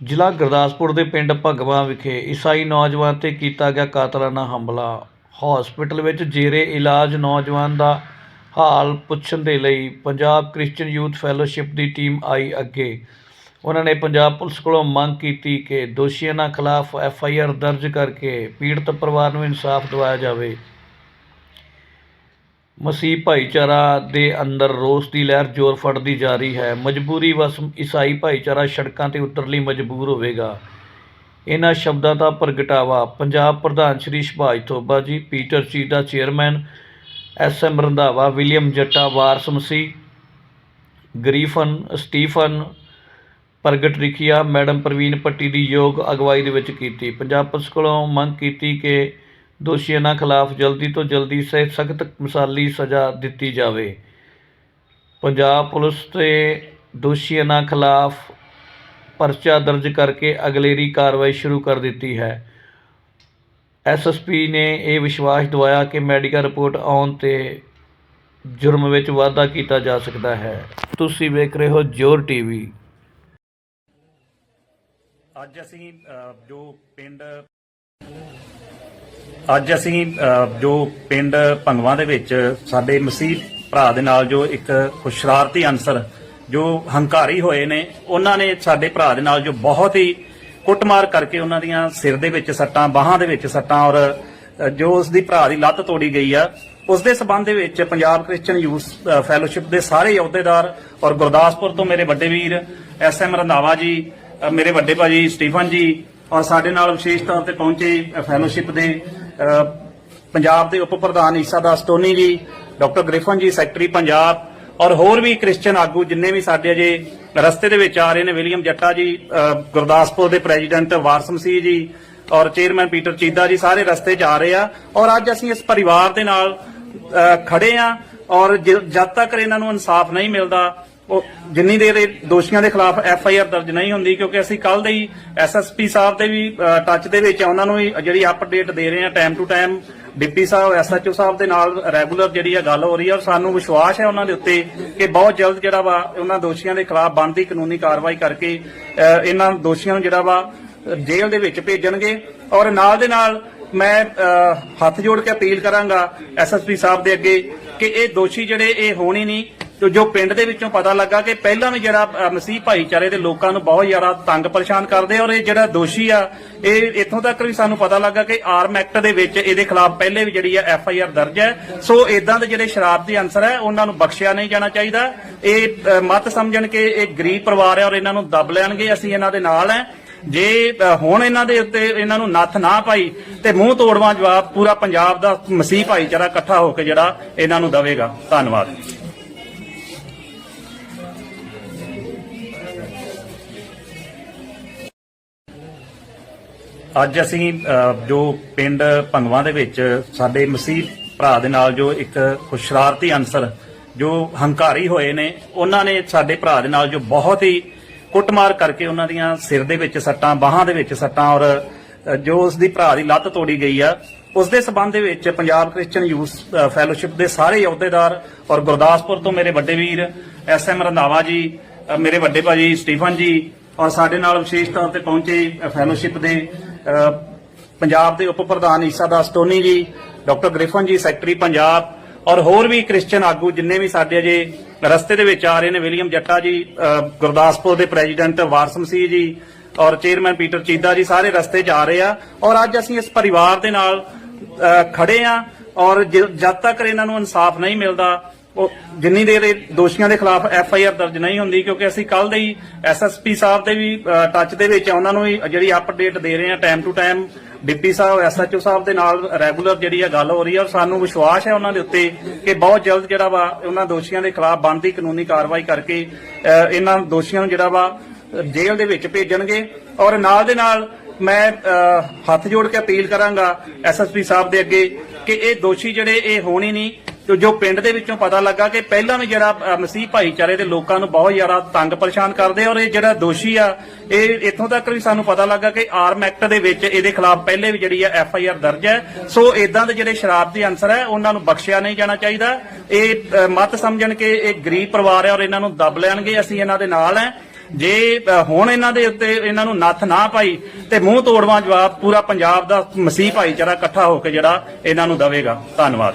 ਜ਼ਿਲ੍ਹਾ ਗੁਰਦਾਸਪੁਰ ਦੇ ਪਿੰਡ ਭਗਵਾਂ ਵਿਖੇ ਈਸਾਈ ਨੌਜਵਾਨ ਤੇ ਕੀਤਾ ਗਿਆ ਕਾਤਲਾਨਾ ਹਮਲਾ। ਹਸਪੀਟਲ ਵਿੱਚ ਜੇਰੇ ਇਲਾਜ ਨੌਜਵਾਨ ਦਾ ਹਾਲ ਪੁੱਛਣ ਦੇ ਲਈ ਪੰਜਾਬ ਕ੍ਰਿਸਚੀਅਨ ਯੂਥ ਫੈਲੋਸ਼ਿਪ ਦੀ ਟੀਮ ਆਈ ਅੱਗੇ। ਉਹਨਾਂ ਨੇ ਪੰਜਾਬ ਪੁਲਿਸ ਕੋਲੋਂ ਮੰਗ ਕੀਤੀ ਕਿ ਦੋਸ਼ੀਆਂ ਖਿਲਾਫ ਐਫ ਆਈ ਆਰ ਦਰਜ ਕਰਕੇ ਪੀੜਤ ਪਰਿਵਾਰ ਨੂੰ ਇਨਸਾਫ ਦਿਵਾਇਆ ਜਾਵੇ। ਮਸੀਹ ਭਾਈਚਾਰਾ ਦੇ ਅੰਦਰ ਰੋਸ ਦੀ ਲਹਿਰ ਜ਼ੋਰ ਫੜਦੀ ਜਾ ਰਹੀ ਹੈ। ਮਜਬੂਰੀ ਵਸ ਈਸਾਈ ਭਾਈਚਾਰਾ ਸੜਕਾਂ ਤੇ ਉਤਰਨ ਲਈ ਮਜਬੂਰ ਹੋਵੇਗਾ। ਇਹਨਾਂ ਸ਼ਬਦਾਂ ਦਾ ਪ੍ਰਗਟਾਵਾ ਪੰਜਾਬ ਪ੍ਰਧਾਨ Shri Subhash Thoba ji, Peter Chida chairman S M Randhawa, William Jatta, Waris Masih Griffin Stephen Pargat Rikhia madam Praveen ਪੱਟੀ ਦੀ ਯੋਗ ਅਗਵਾਈ ਦੇ ਵਿੱਚ ਕੀਤੀ। ਪੰਜਾਬ ਪੁਲਿਸ ਕੋਲੋਂ ਮੰਗ ਕੀਤੀ ਕਿ ਦੋਸ਼ੀਆਂ ਖਿਲਾਫ ਜਲਦੀ ਤੋਂ ਜਲਦੀ ਸਖਤ ਮਿਸਾਲੀ ਸਜ਼ਾ ਦਿੱਤੀ ਜਾਵੇ। ਪੰਜਾਬ ਪੁਲਿਸ ਤੇ ਦੋਸ਼ੀਆਂ ਖਿਲਾਫ ਪਰਚਾ ਦਰਜ ਕਰਕੇ ਅਗਲੇਰੀ ਕਾਰਵਾਈ ਸ਼ੁਰੂ ਕਰ ਦਿੱਤੀ ਹੈ। ਐਸਐਸਪੀ ਨੇ ਇਹ ਵਿਸ਼ਵਾਸ ਦਿਵਾਇਆ ਕਿ ਮੈਡੀਕਲ ਰਿਪੋਰਟ ਆਉਣ ਤੇ ਜੁਰਮ ਵਿੱਚ ਵਾਧਾ ਕੀਤਾ ਜਾ ਸਕਦਾ ਹੈ। ਤੁਸੀਂ ਵੇਖ ਰਹੇ ਹੋ ਜੋਰ ਟੀਵੀ। ਅੱਜ ਅਸੀਂ ਜੋ ਪਿੰਡ ਅੱਜ ਅਸੀਂ ਜੋ ਪਿੰਡ ਭੰਗਵਾ ਦੇ ਵਿੱਚ ਸਾਡੇ ਮਸੀਹ ਭਰਾ ਦੇ ਨਾਲ ਜੋ ਇੱਕ ਸ਼ਰਾਰਤੀ ਅਨਸਰ ਜੋ ਹੰਕਾਰੀ ਹੋਏ ਨੇ, ਉਹਨਾਂ ਨੇ ਸਾਡੇ ਭਰਾ ਦੇ ਨਾਲ ਜੋ ਬਹੁਤ ਹੀ ਕੁੱਟਮਾਰ ਕਰਕੇ ਉਹਨਾਂ ਦੀਆਂ ਸਿਰ ਦੇ ਵਿੱਚ ਸੱਟਾਂ, ਬਾਹਾਂ ਦੇ ਵਿੱਚ ਸੱਟਾਂ ਔਰ ਜੋ ਉਸ ਦੀ ਭਰਾ ਦੀ ਲੱਤ ਤੋੜੀ ਗਈ ਆ, ਉਸ ਦੇ ਸਬੰਧ ਦੇ ਵਿੱਚ ਪੰਜਾਬ ਕ੍ਰਿਸਚੀਅਨ ਯੂਥ ਫੈਲੋਸ਼ਿਪ ਦੇ ਸਾਰੇ ਅਹੁਦੇਦਾਰ ਔਰ ਗੁਰਦਾਸਪੁਰ ਤੋਂ ਮੇਰੇ ਵੱਡੇ ਵੀਰ ਐਸ ਐਮ ਰੰਧਾਵਾ ਜੀ ਮੇਰੇ ਵੱਡੇ ਭਾਜੀ ਸਟੀਫਨ ਜੀ ਔਰ ਸਾਡੇ ਨਾਲ ਵਿਸ਼ੇਸ਼ ਤੌਰ ਤੇ ਪਹੁੰਚੇ ਫੈਲੋਸ਼ਿਪ ਦੇ ਪੰਜਾਬ ਦੇ ਉਪ ਪ੍ਰਧਾਨ ਈਸਾ ਦਾਸ ਟੋਨੀ ਜੀ, ਡਾਕਟਰ ਗ੍ਰਿਫਨ ਜੀ, ਸੈਕਟਰੀ ਪੰਜਾਬ, ਔਰ ਹੋਰ ਵੀ ਕ੍ਰਿਸਚੀਅਨ ਆਗੂ ਜਿੰਨੇ ਵੀ ਸਾਡੇ ਅਜੇ ਰਸਤੇ ਦੇ ਵਿੱਚ ਆ ਰਹੇ ਨੇ, ਵਿਲੀਅਮ ਜੱਟਾ ਜੀ ਗੁਰਦਾਸਪੁਰ ਦੇ ਪ੍ਰੈਜ਼ੀਡੈਂਟ ਵਾਰਸ ਮਸੀਹ ਜੀ, ਔਰ ਚੇਅਰਮੈਨ ਪੀਟਰ ਚੀਦਾ ਜੀ, ਸਾਰੇ ਰਸਤੇ 'ਚ ਆ ਰਹੇ ਆ, ਔਰ ਅੱਜ ਅਸੀਂ ਇਸ ਪਰਿਵਾਰ ਦੇ ਨਾਲ ਖੜੇ ਆ, ਔਰ ਜਦ ਤੱਕ ਇਹਨਾਂ ਨੂੰ ਇਨਸਾਫ ਨਹੀਂ ਮਿਲਦਾ ਉਹ ਜਿੰਨੀ ਦੇਰ ਇਹ ਦੋਸ਼ੀਆਂ ਦੇ ਖਿਲਾਫ ਐਫ ਆਈ ਆਰ ਦਰਜ ਨਹੀਂ ਹੁੰਦੀ ਕਿਉਂਕਿ ਅਸੀਂ ਕੱਲ ਦੇ ਹੀ ਐਸ ਐਸ ਪੀ ਸਾਹਿਬ ਦੇ ਵੀ ਟੱਚ ਦੇ ਵਿੱਚ ਆ ਉਹਨਾਂ ਨੂੰ ਵੀ ਜਿਹੜੀ ਅਪਡੇਟ ਦੇ ਰਹੇ ਆ ਟਾਈਮ ਟੂ ਟਾਈਮ ਡਿਪਟੀ ਸਾਹਿਬ ਐਸਐਚਓ ਸਾਹਿਬ ਦੇ ਨਾਲ ਰੈਗੂਲਰ ਜਿਹੜੀ ਆ ਗੱਲ ਹੋ ਰਹੀ ਆ ਔਰ ਸਾਨੂੰ ਵਿਸ਼ਵਾਸ ਹੈ ਉਹਨਾਂ ਦੇ ਉੱਤੇ ਕਿ ਬਹੁਤ ਜਲਦ ਜਿਹੜਾ ਵਾ ਉਹਨਾਂ ਦੋਸ਼ੀਆਂ ਦੇ ਖਿਲਾਫ ਬਣਦੀ ਕਾਨੂੰਨੀ ਕਾਰਵਾਈ ਕਰਕੇ ਅ, ਇਹਨਾਂ ਦੋਸ਼ੀਆਂ ਨੂੰ ਜਿਹੜਾ ਵਾ ਜੇਲ੍ਹ ਦੇ ਵਿੱਚ ਭੇਜਣਗੇ। ਔਰ ਨਾਲ ਦੇ ਨਾਲ ਮੈਂ ਹੱਥ ਜੋੜ ਕੇ ਅਪੀਲ ਕਰਾਂਗਾ ਐਸਐਸਪੀ ਸਾਹਿਬ ਦੇ ਅੱਗੇ ਕਿ ਇਹ ਦੋਸ਼ੀ ਜਿਹੜੇ ਇਹ ਹੋਣੀ ਨਹੀਂ ਤੇ ਜੋ ਪਿੰਡ ਦੇ ਵਿੱਚੋਂ ਪਤਾ ਲੱਗਾ ਕਿ ਪਹਿਲਾਂ ਵੀ ਜਿਹੜਾ ਮਸੀਹ ਭਾਈਚਾਰੇ ਦੇ ਲੋਕਾਂ ਨੂੰ ਬਹੁਤ ਜ਼ਿਆਦਾ ਤੰਗ ਪਰੇਸ਼ਾਨ ਕਰਦੇ ਔਰ ਇਹ ਜਿਹੜਾ ਦੋਸ਼ੀ ਆ, ਇਹ ਇੱਥੋਂ ਤੱਕ ਵੀ ਸਾਨੂੰ ਪਤਾ ਲੱਗਾ ਕਿ ਆਰਮ ਐਕਟ ਦੇ ਵਿੱਚ ਇਹਦੇ ਖਿਲਾਫ ਪਹਿਲੇ ਵੀ ਜਿਹੜੀ ਆ ਐਫ ਆਈ ਆਰ ਦਰਜ ਹੈ। ਸੋ ਇਦਾਂ ਦੇ ਜਿਹੜੇ ਸ਼ਰਾਰਤੀ ਅੰਸਰ ਹੈ, ਉਹਨਾਂ ਨੂੰ ਬਖਸ਼ਿਆ ਨਹੀਂ ਜਾਣਾ ਚਾਹੀਦਾ। ਇਹ ਮਤ ਸਮਝਣ ਕਿ ਇਹ ਗਰੀਬ ਪਰਿਵਾਰ ਹੈ ਔਰ ਇਹਨਾਂ ਨੂੰ ਦਬ ਲੈਣਗੇ, ਅਸੀਂ ਇਹਨਾਂ ਦੇ ਨਾਲ ਹੈ। ਜੇ ਹੁਣ ਇਹਨਾਂ ਦੇ ਉੱਤੇ ਇਹਨਾਂ ਨੂੰ ਨੱਥ ਨਾ ਪਾਈ ਤੇ ਮੂੰਹ ਤੋੜਵਾਂ ਜਵਾਬ ਪੂਰਾ ਪੰਜਾਬ ਦਾ ਮਸੀਹ ਭਾਈਚਾਰਾ ਇਕੱਠਾ ਹੋ ਕੇ ਜਿਹੜਾ ਇਹਨਾਂ ਨੂੰ ਦਵੇਗਾ। ਧੰਨਵਾਦ। ਅੱਜ ਅਸੀਂ ਅ, ਜੋ ਪਿੰਡ ਭੰਗਵਾ ਦੇ ਵਿੱਚ ਸਾਡੇ ਮਸੀਹ ਭਰਾ ਦੇ ਨਾਲ ਜੋ ਇੱਕ ਸ਼ਰਾਰਤੀ ਅਨਸਰ ਜੋ ਹੰਕਾਰੀ ਹੋਏ ਨੇ ਉਹਨਾਂ ਨੇ ਸਾਡੇ ਭਰਾ ਦੇ ਨਾਲ ਜੋ ਬਹੁਤ ਹੀ ਕੁੱਟਮਾਰ ਕਰਕੇ ਉਹਨਾਂ ਦੀਆਂ ਸਿਰ ਦੇ ਵਿੱਚ ਸੱਟਾਂ ਬਾਹਾਂ ਦੇ ਵਿੱਚ ਸੱਟਾਂ ਔਰ ਅ, ਜੋ ਉਸ ਦੀ ਭਰਾ ਦੀ ਲੱਤ ਤੋੜੀ ਗਈ ਆ ਉਸ ਦੇ ਸਬੰਧ ਦੇ ਵਿੱਚ ਪੰਜਾਬ ਕ੍ਰਿਸਚੀਅਨ ਯੂਥ ਫੈਲੋਸ਼ਿਪ ਦੇ ਸਾਰੇ ਅਹੁਦੇਦਾਰ ਔਰ ਗੁਰਦਾਸਪੁਰ ਤੋਂ ਮੇਰੇ ਵੱਡੇ ਵੀਰ ਐਸ ਐਮ ਰੰਧਾਵਾ ਜੀ ਅ, ਮੇਰੇ ਵੱਡੇ ਭਾਜੀ ਸਟੀਫਨ ਜੀ ਔਰ ਸਾਡੇ ਨਾਲ ਵਿਸ਼ੇਸ਼ ਤੌਰ ਤੇ ਪਹੁੰਚੇ ਫੈਲੋਸ਼ਿਪ ਦੇ ਪੰਜਾਬ ਦੇ ਉਪ ਪ੍ਰਧਾਨ ਈਸਾ ਦਾਸ ਟੋਨੀ ਜੀ, ਡਾਕਟਰ ਗ੍ਰਿਫਨ ਜੀ, ਸੈਕਟਰੀ ਪੰਜਾਬ, ਔਰ ਹੋਰ ਵੀ ਕ੍ਰਿਸਚੀਅਨ ਆਗੂ ਜਿੰਨੇ ਵੀ ਸਾਡੇ ਅਜੇ ਰਸਤੇ ਦੇ ਵਿੱਚ ਆ ਰਹੇ ਨੇ, ਵਿਲੀਅਮ ਜੱਟਾ ਜੀ ਗੁਰਦਾਸਪੁਰ ਦੇ ਪ੍ਰੈਜ਼ੀਡੈਂਟ ਵਾਰਸ ਮਸੀਹ ਜੀ, ਔਰ ਚੇਅਰਮੈਨ ਪੀਟਰ ਚੀਦਾ ਜੀ, ਸਾਰੇ ਰਸਤੇ 'ਚ ਆ ਰਹੇ ਆ, ਔਰ ਅੱਜ ਅਸੀਂ ਇਸ ਪਰਿਵਾਰ ਦੇ ਨਾਲ ਖੜੇ ਆ, ਔਰ ਜਦ ਤੱਕ ਇਹਨਾਂ ਨੂੰ ਇਨਸਾਫ ਨਹੀਂ ਮਿਲਦਾ ਉਹ ਜਿੰਨੀ ਦੇਰ ਇਹ ਦੋਸ਼ੀਆਂ ਦੇ ਖਿਲਾਫ ਐਫ ਆਈ ਆਰ ਦਰਜ ਨਹੀਂ ਹੁੰਦੀ, ਕਿਉਂਕਿ ਅਸੀਂ ਕੱਲ ਦੇ ਹੀ ਐਸ ਐਸ ਪੀ ਸਾਹਿਬ ਦੇ ਵੀ ਟੱਚ ਦੇ ਵਿੱਚ ਆ, ਉਹਨਾਂ ਨੂੰ ਵੀ ਜਿਹੜੀ ਅਪਡੇਟ ਦੇ ਰਹੇ ਆ ਟਾਈਮ ਟੂ ਟਾਈਮ ਡਿਪਟੀ ਸਾਹਿਬ, ਐਸ ਐਚ ਓ ਸਾਹਿਬ ਦੇ ਨਾਲ ਰੈਗੂਲਰ ਜਿਹੜੀ ਆ ਗੱਲ ਹੋ ਰਹੀ ਆ, ਔਰ ਸਾਨੂੰ ਵਿਸ਼ਵਾਸ ਹੈ ਉਹਨਾਂ ਦੇ ਉੱਤੇ ਕਿ ਬਹੁਤ ਜਲਦ ਜਿਹੜਾ ਵਾ ਉਹਨਾਂ ਦੋਸ਼ੀਆਂ ਦੇ ਖਿਲਾਫ ਬਣਦੀ ਕਾਨੂੰਨੀ ਕਾਰਵਾਈ ਕਰਕੇ ਇਹਨਾਂ ਦੋਸ਼ੀਆਂ ਨੂੰ ਜਿਹੜਾ ਵਾ ਜੇਲ੍ਹ ਦੇ ਵਿੱਚ ਭੇਜਣਗੇ। ਔਰ ਨਾਲ ਦੇ ਨਾਲ ਮੈਂ ਹੱਥ ਜੋੜ ਕੇ ਅਪੀਲ ਕਰਾਂਗਾ ਐਸਐਸਪੀ ਸਾਹਿਬ ਦੇ ਅੱਗੇ ਕਿ ਇਹ ਦੋਸ਼ੀ ਜਿਹੜੇ ਇਹ ਹੋਣੀ ਨਹੀਂ ਤੇ ਜੋ ਪਿੰਡ ਦੇ ਵਿੱਚੋਂ ਪਤਾ ਲੱਗਾ ਕਿ ਪਹਿਲਾਂ ਵੀ ਜਿਹੜਾ ਮਸੀਹ ਭਾਈਚਾਰੇ ਦੇ ਲੋਕਾਂ ਨੂੰ ਬਹੁਤ ਜ਼ਿਆਦਾ ਤੰਗ ਪਰੇਸ਼ਾਨ ਕਰਦੇ ਔਰ ਇਹ ਜਿਹੜਾ ਦੋਸ਼ੀ ਆ, ਇਹ ਇੱਥੋਂ ਤੱਕ ਵੀ ਸਾਨੂੰ ਪਤਾ ਲੱਗਾ ਕਿ ਆਰਮ ਐਕਟ ਦੇ ਵਿੱਚ ਇਹਦੇ ਖਿਲਾਫ ਪਹਿਲੇ ਵੀ ਜਿਹੜੀ ਆ ਐਫ ਆਈ ਆਰ ਦਰਜ ਹੈ। ਸੋ ਇਦਾਂ ਦੇ ਜਿਹੜੇ ਸ਼ਰਾਬ ਸ਼ਰਾਰਤੀ ਅਨਸਰ ਹੈ, ਉਹਨਾਂ ਨੂੰ ਬਖਸ਼ਿਆ ਨਹੀਂ ਜਾਣਾ ਚਾਹੀਦਾ। ਇਹ ਮਤ ਸਮਝਣ ਕਿ ਇਹ ਗਰੀਬ ਪਰਿਵਾਰ ਹੈ ਔਰ ਇਹਨਾਂ ਨੂੰ ਦਬ ਲੈਣਗੇ, ਅਸੀਂ ਇਹਨਾਂ ਦੇ ਨਾਲ ਹੈ। ਜੇ ਹੁਣ ਇਹਨਾਂ ਦੇ ਉੱਤੇ ਇਹਨਾਂ ਨੂੰ ਨੱਥ ਨਾ ਪਾਈ ਤੇ ਮੂੰਹ ਤੋੜਵਾ ਜਵਾਬ ਪੂਰਾ ਪੰਜਾਬ ਦਾ ਮਸੀਹ ਭਾਈਚਾਰਾ ਇਕੱਠਾ ਹੋ ਕੇ ਜਿਹੜਾ ਇਹਨਾਂ ਨੂੰ ਦਵੇਗਾ। ਧੰਨਵਾਦ।